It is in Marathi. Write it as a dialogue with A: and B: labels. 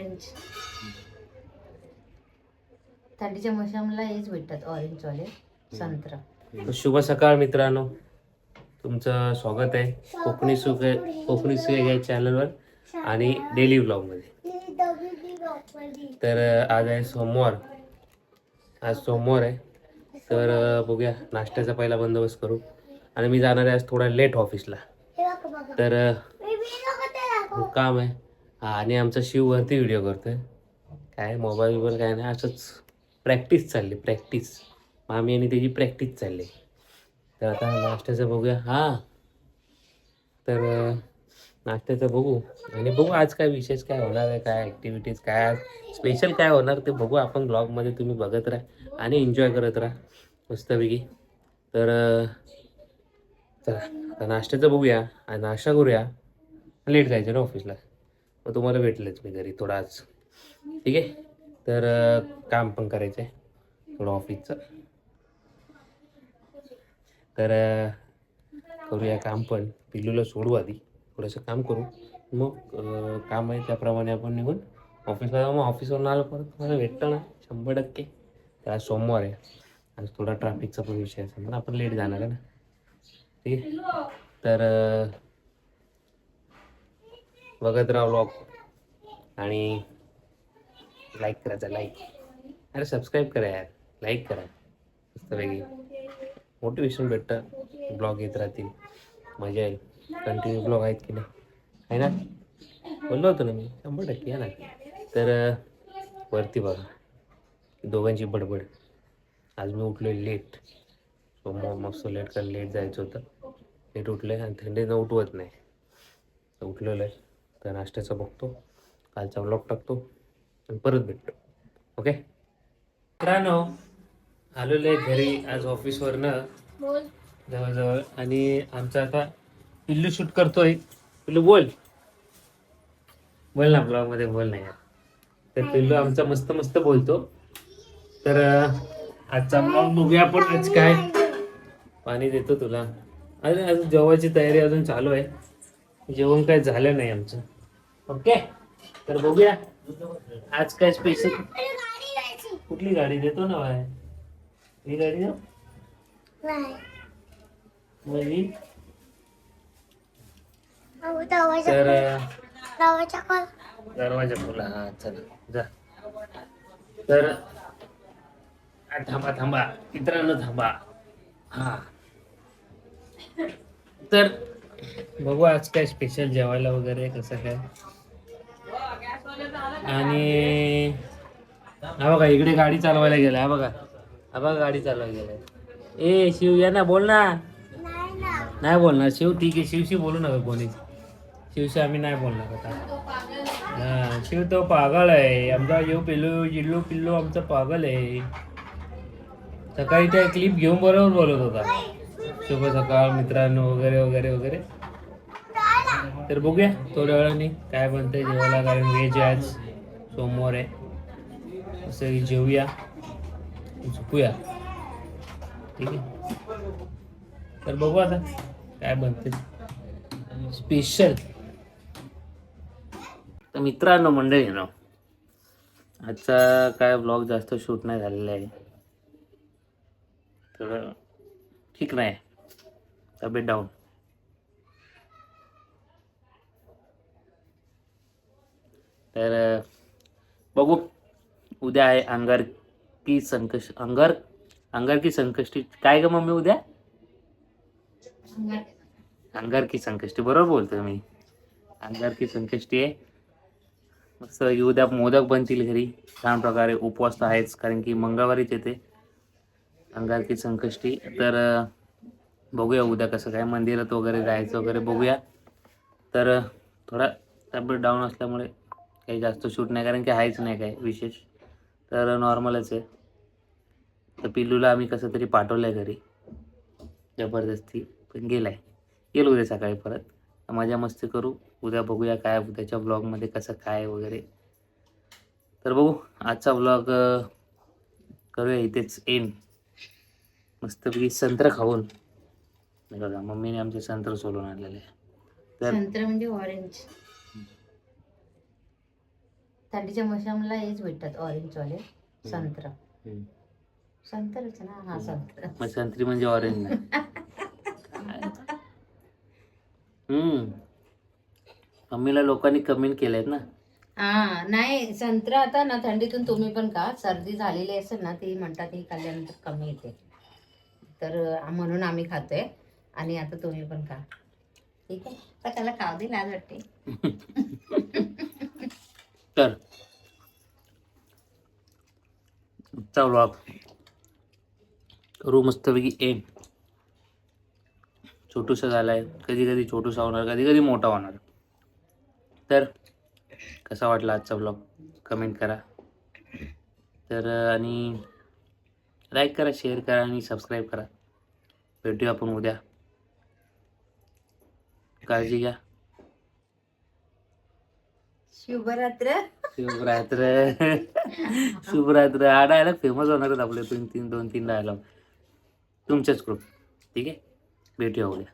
A: ऑरेंज थंडीच्या मोसमला हेच भेटतात ऑरेंज वाले. संत्रा.
B: शुभ सकाळ मित्रांनो. तुमचं स्वागत आहे. कोकणी सुख कोकणी सुख या चॅनलवर आणि डेली ब्लॉगमध्ये तर आज आहे सोमवार. आज सोमवार आहे. तर बघूया. नाश्त्याचा पहिला बंदोबस्त करू. आणि मी जाणार आहे आज थोडा लेट ऑफिसला तर काम आहे. हा आणि आमचा शिव वरती व्हिडिओ करतोय. काय मोबाईल बिबाईल काय नाही असंच प्रॅक्टिस चालली प्रॅक्टिस मामी आणि त्याची प्रॅक्टिस चालली. तर आता नाश्त्याचं बघूया. हां. तर नाश्त्याचं बघू. आणि बघू आज काय विशेष काय होणार आहे काय ॲक्टिव्हिटीज काय स्पेशल काय होणार ते बघू. आपण ब्लॉगमध्ये तुम्ही बघत राहा आणि एन्जॉय करत राहा. मस्तपैकी. तर चला आता नाश्त्याचं बघूया. आणि नाश्ता करूया. लेट जायचं ना ऑफिसला मग तुम्हाला भेटलेच मी घरी थोडा आज. ठीक आहे? तर काम पण करायचं आहे थोडं ऑफिसचं तर करूया काम पण. पिल्लूला सोडू आधी. थोडंसं काम करू. मग काम आहे त्याप्रमाणे आपण निघून ऑफिसला जाऊ. मग ऑफिसवरून आलं परत तुम्हाला भेटतं ना. शंभर टक्के. तर आज सोमवार आहे. आज थोडा ट्रॅफिकचा पण विषय असेल पण आपण लेट जाणार आहे ना. ठीक आहे? तर बघत राहा ब्लॉग आणि लाईक करायचा लाईक अरे सबस्क्राईब करा यार. लाईक करा. मस्तपैकी. मोटिवेशन भेटतं. ब्लॉग येत राहतील. मजा येईल. कंटिन्यू ब्लॉग आहेत की नाही? आहे ना? बोललो होतो ना मी. शंभर टक्के ना. तर वरती बघा. दोघांची बडबड. आज मी उठलो लेट सो मग मस्त लेट कर लेट जायचं होतं. लेट उठलं आहे आणि थंडीनं उठवत नाही. तर उठलेलं आहे तर नाश्त्याचं बघतो. कालचा ब्लॉग टाकतो आणि परत भेटतो. ओके मित्रांनो आलेलो आहे घरी. आज ऑफिसवरनं जवळजवळ. आणि आमचा आता पिल्लू शूट करतोय. पिल्लू बोल. बोल ना ब्लॉगमध्ये बोल ना यार. तर पिल्लू आमचा मस्त मस्त बोलतो. तर आजचा ब्लॉग बघूया आपण. आज काय? पाणी देतो तुला. अरे अजून जेवायची तयारी अजून चालू आहे. जेवण काय झालं नाही आमचं. ओके? तर बघूया. आज काय स्पेशल कुठली गाडी देतो ना बाय ही गाडी देऊ? तर दरवाजा खोला. हा चला. जा. तर थांबा थांबा. मित्रांनो थांबा. हा. तर बघू आज काय स्पेशल जेवायला वगैरे कसं काय? आणि हा बघा इकडे गाडी चालवायला गेला हा बघा. हा बघा गाडी चालवायला गेलाय ए शिव या ना बोल ना. नाही बोलणार. शिव ठीक आहे. शिवशी बोलू नका कोणीच शिवशी आम्ही नाही बोलणार आता. हा शिव तो पागल आहे. आमचा येऊ पिल्लू जिल्लू पिल्लू आमचा पागल आहे. सकाळी त्या क्लिप घेऊन बरोबर बोलत होता. शुभ सकाळ मित्रांनो वगैरे वगैरे वगैरे. तर बघूया थोड्या वेळाने काय बनतंय जेवायला कारण व्हेज आहे आज. सोमवार आहे असं जेवूया झोपूया ठीक आहे तर बघू आता काय बनते स्पेशल तर मित्रांनो मंडळी ना आजचा काय ब्लॉग जास्त शूट नाही झालेला आहे. थोडं ठीक नाही. तब्येत डाऊन तर बघू. उद्या आहे अंगार की संकष्ट अंगार अंगार की संकष्टी. काय ग मम्मी उद्या? अंगार की संकष्टी. बरोबर बोलतोय मी. अंगार की संकष्टी आहे. मस्त उद्या मोदक बनतील घरी. छान प्रकारे उपवास तर आहेच कारण की मंगळवारीच येते अंगार की संकष्टी. तर बघूया उद्या कसं काय मंदिरात वगैरे जायचं वगैरे बघूया. तर थोडा तब्येत डाऊन असल्यामुळे काही जास्त शूट नाही कारण की आहेच नाही काय विशेष. तर नॉर्मलच आहे. तर पिल्लूला आम्ही कसं तरी पाठवलं आहे घरी. जबरदस्ती. पण गेलाय. येईल उद्या सकाळी परत. मजा मस्ती करू. उद्या बघूया काय उद्याच्या ब्लॉगमध्ये कसं काय वगैरे. तर बघू. आजचा ब्लॉग करूया इथेच एन मस्तपैकी संत्र खाऊन. बघा मम्मीने आमचे संत्र सोलून आणलेले. तर
A: म्हणजे ऑरेंज थंडीच्या मोसमला हेच भेटतात ऑरेंज वाले. संत्र. संत्रच ना? हा संत्र.
B: मग संत्री म्हणजे ऑरेंज नाही हम्म. मम्मीला लोकांनी कमेंट केलेत ना.
A: हा नाही संत्र आता ना थंडीतून तुम्ही पण का? सर्दी झालेली असेल ना ती म्हणतात ही खाल्ल्यानंतर कमी येते. तर म्हणून आम्ही खातोय. आणि आता तुम्ही पण खा. ठीक आहे? तर त्याला खाऊ दे लाज वाटते.
B: तर आजचा व्लॉग करू मस्तपैकी एम. छोटूसा झालाय. कधी कधी छोटूसा होणार कधी कधी मोठा होणार. तर कसा वाटला आजचा ब्लॉग कमेंट करा. तर आणि लाईक करा शेअर करा आणि सबस्क्राईब करा. भेटूया आपण उद्या. काळजी घ्या.
A: शुभरात्र.
B: शुभरात्र. शुभरात्र. हा डायलॉग फेमस होणार आपले तीन तीन दोन तीन डायलॉग तुमच्याच ग्रुप ठीक आहे? भेटूया उद्या.